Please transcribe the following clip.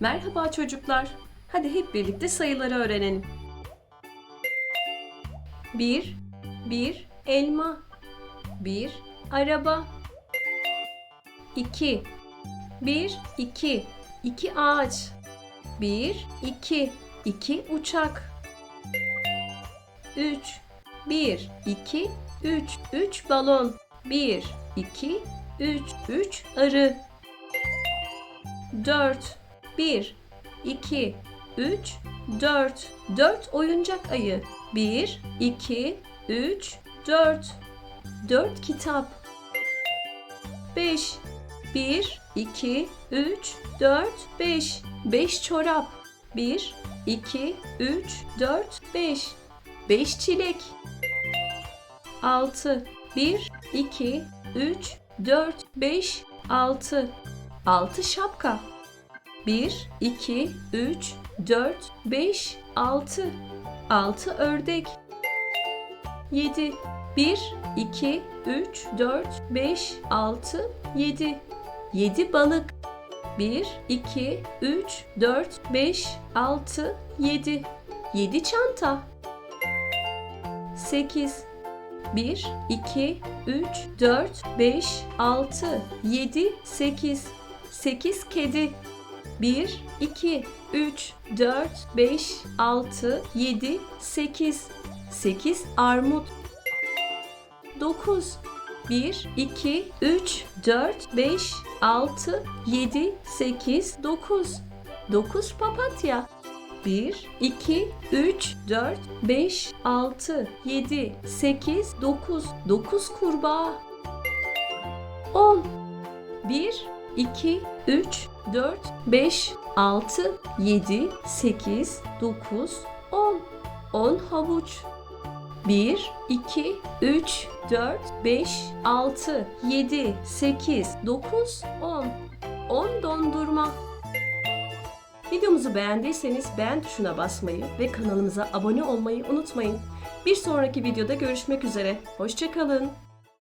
Merhaba çocuklar. Hadi hep birlikte sayıları öğrenelim. 1 1 elma. 1 araba. 2 1 2 2 ağaç. 1 2 2 uçak. 3 1 2 3 3 balon. 1 2 3 3 arı. 4 1 2 3 4 4 oyuncak ayı. 1 2 3 4 4 kitap. 5 1 2 3 4 5 5 çorap. 1 2 3 4 5 5 çilek. 6 1 2 3 4 5 6 6 şapka 1 2 3 4 5 6 6 ördek. 7 1 2 3 4 5 6 7 7 balık. 1 2 3 4 5 6 7 7 çanta. 8 1 2 3 4 5 6 7 8 8 kedi 1 2 3 4 5 6 7 8 8 armut. 9 1 2 3 4 5 6 7 8 9 9 papatya. 1 2 3 4 5 6 7 8 9 9 kurbağa. 10 1 2 3 4 5 6 7 8 9 10 10 havuç 1 2 3 4 5 6 7 8 9 10 10 dondurma Videomuzu beğendiyseniz beğen tuşuna basmayı ve kanalımıza abone olmayı unutmayın. Bir sonraki videoda görüşmek üzere. Hoşçakalın.